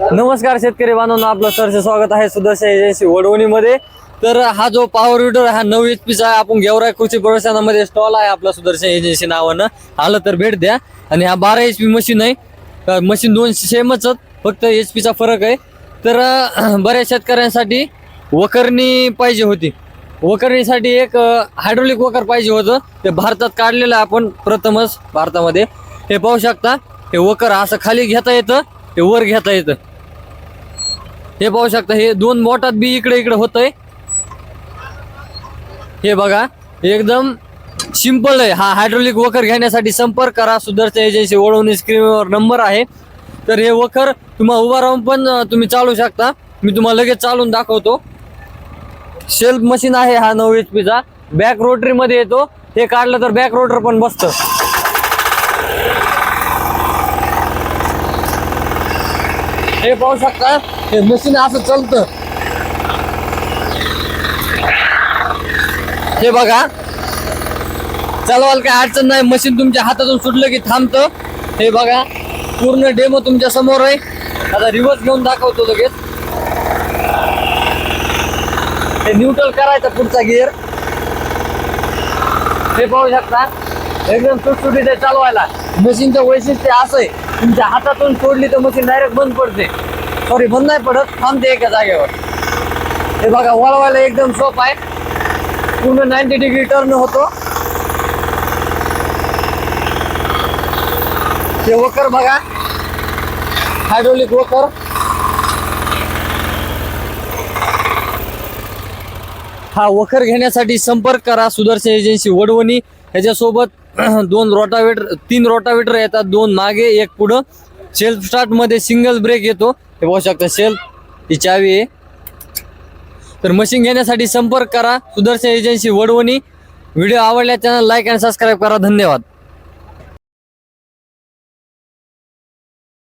नमस्कार शेतकरी बांधवांना आपलं सरचे स्वागत आहे सुदर्शन एजन्सी वडवणीमध्ये. तर हा जो पॉवर विडर हा नऊ एच पीचा आहे. आपण गेवराय कृषी प्रदर्शनामध्ये स्टॉल आहे आपला सुदर्शन एजन्सी नावानं. आलं तर भेट द्या. आणि हा बारा एच पी मशीन आहे. मशीन दोन सेमच फक्त एच पीचा फरक आहे. तर बऱ्याच शेतकऱ्यांसाठी वकरणी पाहिजे होती. वकरणीसाठी एक हायड्रोलिक वकर पाहिजे होतं. ते भारतात काढलेलं आहे आपण प्रथमच भारतामध्ये. हे पाहू शकता हे वकर असं खाली घेता येतं. ते वर घेता येतं. हे पाहू शकता हे दोन बोटात बी इकडे इकडे होतंय. हे बघा एकदम सिंपल आहे. हा हायड्रोलिक वखर घेण्यासाठी संपर्क करा. सुदर्शन एजन्सी वळवणी स्क्रीनवर नंबर आहे. तर हे वखर तुम्हाला उभा राहून पण तुम्ही चालू शकता. मी तुम्हाला लगेच चालून दाखवतो. शेल्फ मशीन आहे हा नऊ एच पीचा बॅक रोटरी मध्ये येतो. हे काढलं तर बॅक रोटर पण बसतं. हे पाहू शकता हे मशीन असं चालतं. हे बघा. चालवाल काय अडचण नाही मशीन तुमच्या हातातून सुटलं की थांबतं. हे बघा पूर्ण डेमो तुमच्यासमोर आहे. आता रिव्हर्स घेऊन दाखवतो लगेच. हे न्यूट्रल करायचा पुढचा गिअर हे पाहू शकता. एकदम सुटसुटीत आहे चालवायला. मशीनचं वैशिष्ट्य असं आहे तुमच्या हातातून सोडली तर मशीन डायरेक्ट बंद पडते. सॉरी बंद नाही पडत थांबते एका जागेवर. हे बघा वळवायला एकदम सोप आहे. पूर्ण नाईन्टी डिग्री टर्न होतो. ते वकर बघा. हायड्रोलिक वकर. हा वखर घेण्यासाठी संपर्क करा सुदर्शन एजन्सी वडवणी. ह्याच्यासोबत दोन रोटावेटर तीन रोटावेटर येतात दोन मागे एक पुढं. सेल्फ स्टार्टमध्ये सिंगल ब्रेक येतो. हे पाहू शकता सेल्फ. ही चावी आहे. तर मशीन घेण्यासाठी संपर्क करा. सुदर्शन एजन्सी वडवणी. व्हिडिओ आवडल्या त्यांना लाईक आणि सबस्क्राईब करा. धन्यवाद.